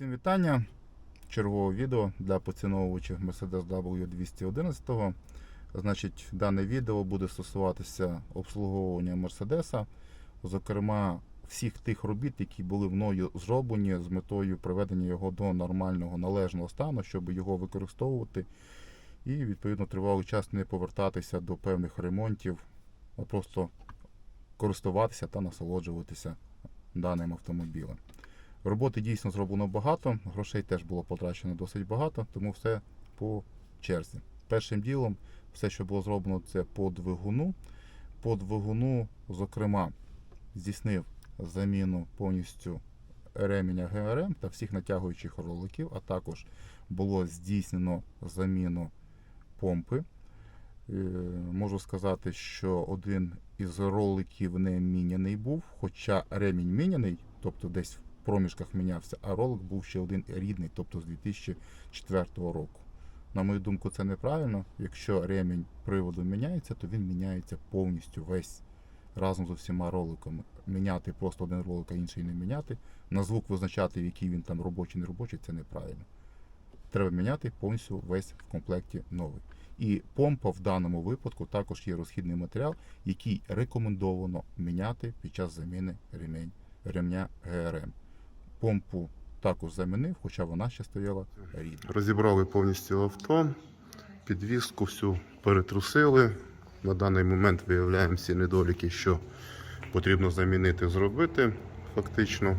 Всім вітання. Чергове відео для поціновувачів Mercedes W211. Значить, дане відео буде стосуватися обслуговування Мерседеса, зокрема всіх тих робіт, які були мною зроблені з метою приведення його до нормального належного стану, щоб його використовувати і відповідно тривалий час не повертатися до певних ремонтів, а просто користуватися та насолоджуватися даним автомобілем. Роботи дійсно зроблено багато, грошей теж було потрачено досить багато, тому все по черзі. Першим ділом, все, що було зроблено, це по двигуну. По двигуну, зокрема, здійснив заміну повністю ременя ГРМ та всіх натягуючих роликів, а також було здійснено заміну помпи. Е, Можу сказати, що один із роликів не міняний був, хоча ремінь міняний, тобто десь проміжках мінявся, а ролик був ще один рідний, тобто з 2004 року. На мою думку, це неправильно. Якщо ремінь приводу міняється, то він міняється повністю весь разом з усіма роликами. Міняти просто один ролик, а інший не міняти. На звук визначати, який він там робочий, не робочий, це неправильно. Треба міняти повністю весь в комплекті новий. І помпа в даному випадку також є розхідний матеріал, який рекомендовано міняти під час заміни ремень, ремня ГРМ. Помпу також замінив, хоча вона ще стояла рідна. Розібрали повністю авто, підвіску всю перетрусили. На даний момент виявляємо всі недоліки, що потрібно замінити, зробити фактично.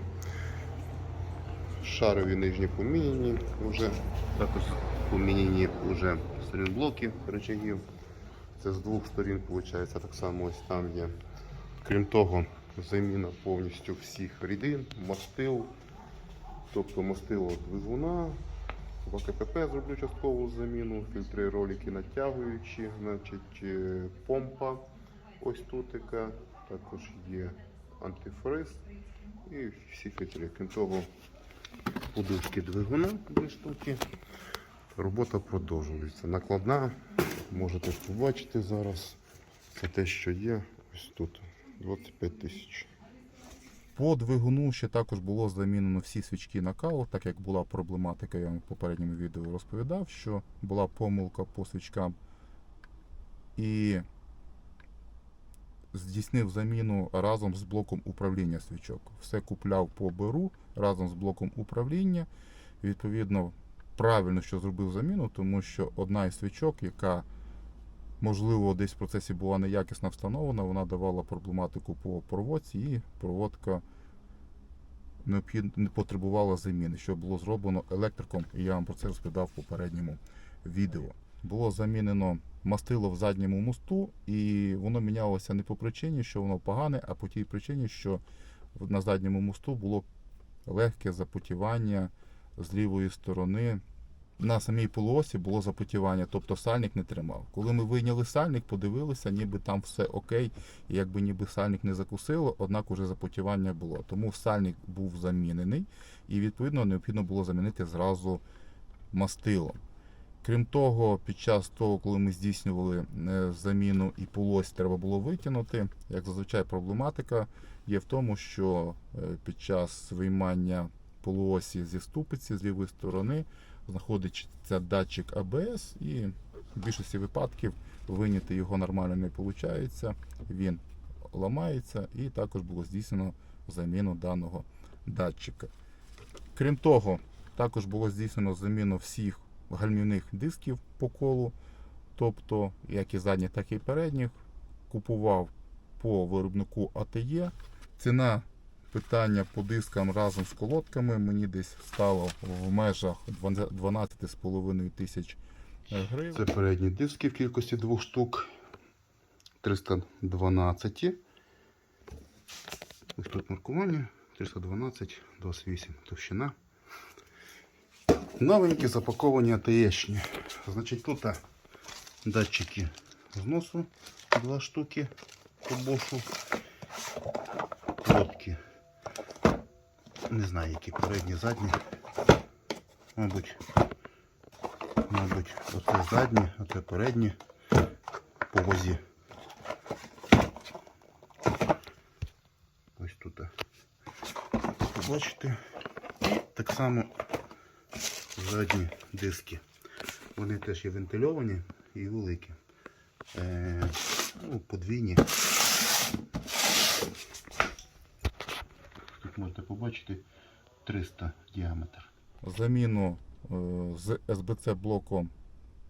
Шарові нижні поміняні вже, також поміняні вже сторінблоки рычагів. Це з двох сторін, виходить, так само ось там є. Крім того, заміна повністю всіх рідин, мастил, тобто мастило двигуна, в АКПП зроблю часткову заміну, фільтри ролики натягуючі, значить е, помпа ось тут також є антифриз і всі фільтри. Крім того, подушки двигуна дві штуки. Робота продовжується. Накладна, можете побачити зараз. Це те, що є ось тут. 25 тисяч. По двигуну ще також було замінено всі свічки на каву, так як була проблематика, я вам в попередньому відео розповідав, що була помилка по свічкам. І здійснив заміну разом з блоком управління свічок. Все купляв по беру разом з блоком управління. Відповідно, правильно, що зробив заміну, тому що одна із свічок, яка можливо десь в процесі була неякісно встановлена, вона давала проблематику по проводці і проводка не потребувала заміни, що було зроблено електриком, і я вам про це розповідав в попередньому відео. Було замінено мастило в задньому мосту, і воно мінялося не по причині, що воно погане, а по тій причині, що на задньому мосту було легке запотівання з лівої сторони. На самій полуосі було запотівання, тобто сальник не тримав. Коли ми вийняли сальник, подивилися, ніби там все окей, і якби ніби сальник не закусило, однак уже запотівання було. Тому сальник був замінений, і відповідно необхідно було замінити зразу мастилом. Крім того, під час того, коли ми здійснювали е, заміну і полось треба було витягнути, як зазвичай проблематика є в тому, що е, під час виймання полуосі зі ступиці з лівої сторони знаходиться датчик АБС, і в більшості випадків виняти його нормально не виходить, він ламається, і також було здійснено заміну даного датчика. Крім того, також було здійснено заміну всіх гальмівних дисків по колу, тобто як і задніх, так і передніх. Купував по виробнику АТЄ. Ціна питання по дискам разом з колодками мені десь стало в межах 12,5 тисяч гривень. Це передні диски в кількості двох штук. 312. Ось тут маркування. 312, 28 товщина. Новенькі запаковані АТЕшні. Значить, тут датчики зносу два штуки по бошу. Не знаю, які передні, задні. Мабуть, мабуть, оце задні, оце передні по возі. Ось тут. Бачите? І Так само задні диски. Вони теж є вентильовані і великі. Е, ну, подвійні. Тут можете побачити 300 діаметр. Заміну е, з СБЦ блоком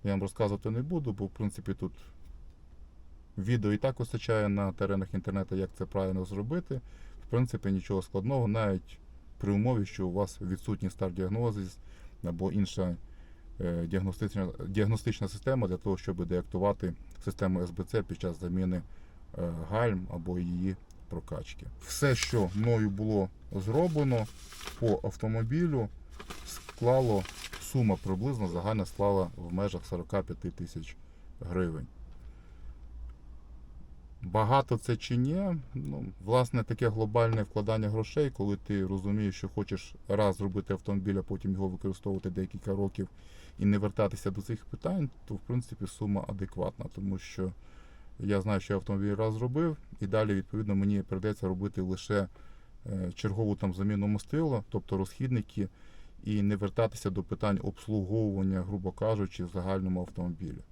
я вам розказувати не буду, бо в принципі тут відео і так вистачає на теренах інтернету, як це правильно зробити. В принципі, нічого складного, навіть при умові, що у вас відсутній стар діагнозис або інша е, діагностична, діагностична система для того, щоб деактувати систему СБЦ під час заміни е, гальм або її прокачки. Все, що мною було зроблено по автомобілю, склало сума приблизно загальна склала в межах 45 тисяч гривень. Багато це чи ні? Ну, власне, таке глобальне вкладання грошей, коли ти розумієш, що хочеш раз зробити автомобіль, а потім його використовувати декілька років і не вертатися до цих питань, то в принципі сума адекватна, тому що я знаю, що я автомобіль раз зробив, і далі, відповідно, мені прийдеться робити лише чергову там заміну мастила, тобто розхідники, і не вертатися до питань обслуговування, грубо кажучи, в загальному автомобілі.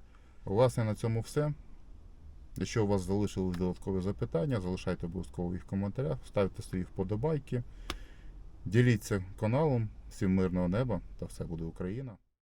Власне, на цьому все. Якщо у вас залишились додаткові запитання, залишайте обов'язково їх в коментарях, ставте свої вподобайки, діліться каналом. Всім мирного неба та все буде Україна!